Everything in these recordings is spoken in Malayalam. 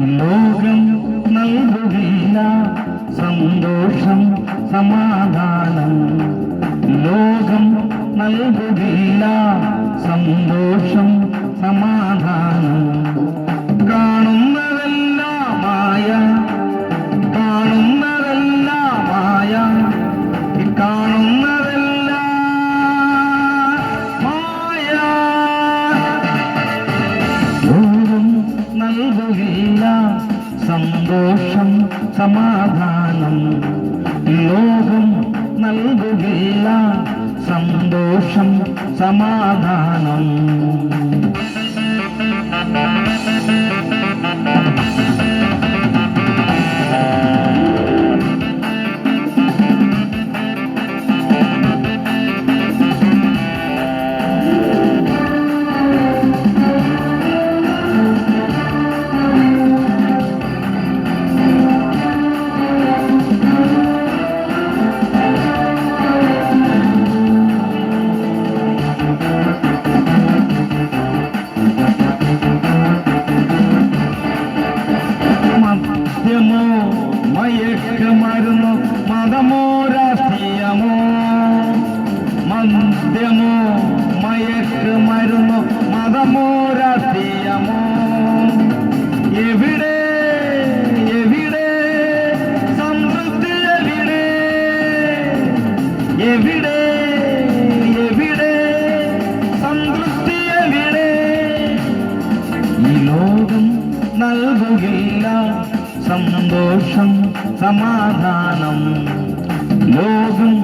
ലോകം നൽകുകയില്ല സന്തോഷം സമാധാനം ലോകം നൽകുകയില്ല സന്തോഷം സമാധാനം സന്തോഷം സമാധാനം ലോകം നൽകുകയില്ല സന്തോഷം സമാധാനം മയക്കുമരുന്നോ മതമോ രാഷ്ട്രീയമോ? മദ്യമോ മയക്കുമരുന്നോ മതമോ രാഷ്ട്രീയമോ? എവിടെ എവിടെ? സമൃദ്ധി എവിടെ? എവിടെ എവിടെ? സംതൃപ്തി എവിടെ? ഈ ലോകം നൽകുകയില്ല സന്തോഷം സമാധാനം ലോകം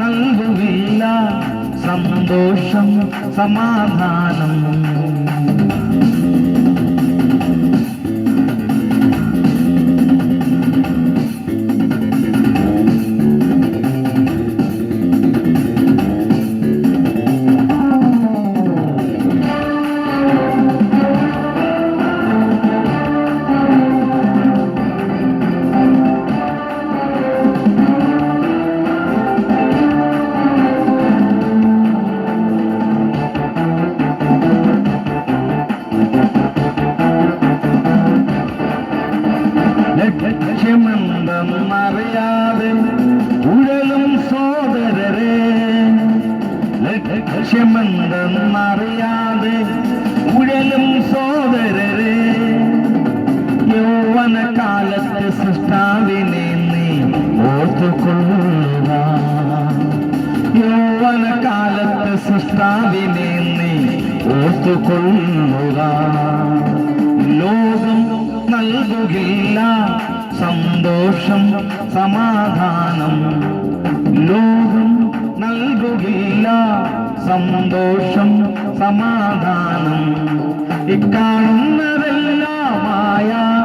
നൽകുകയില്ല സന്തോഷം സമാധാനം ലക്ഷ്യമെന്തെന്നറിയാതെ ഉഴലും സോദരരെ ലക്ഷ്യമെന്തെന്നറിയാതെ ഉഴലും സോദരരെ യൗവന കാലത്ത് സൃഷ്ടാവിനെ നീ ഓർത്തുകൊള്ളുക യൗവന കാലത്ത് സൃഷ്ടാവിനെ നീ ഓർത്തുകൊള്ളുക. സന്തോഷം സമാധാനം. ലോകം നൽകുകില്ല സന്തോഷം സമാധാനം. ഇക്കാണുന്നതെല്ലാമായാ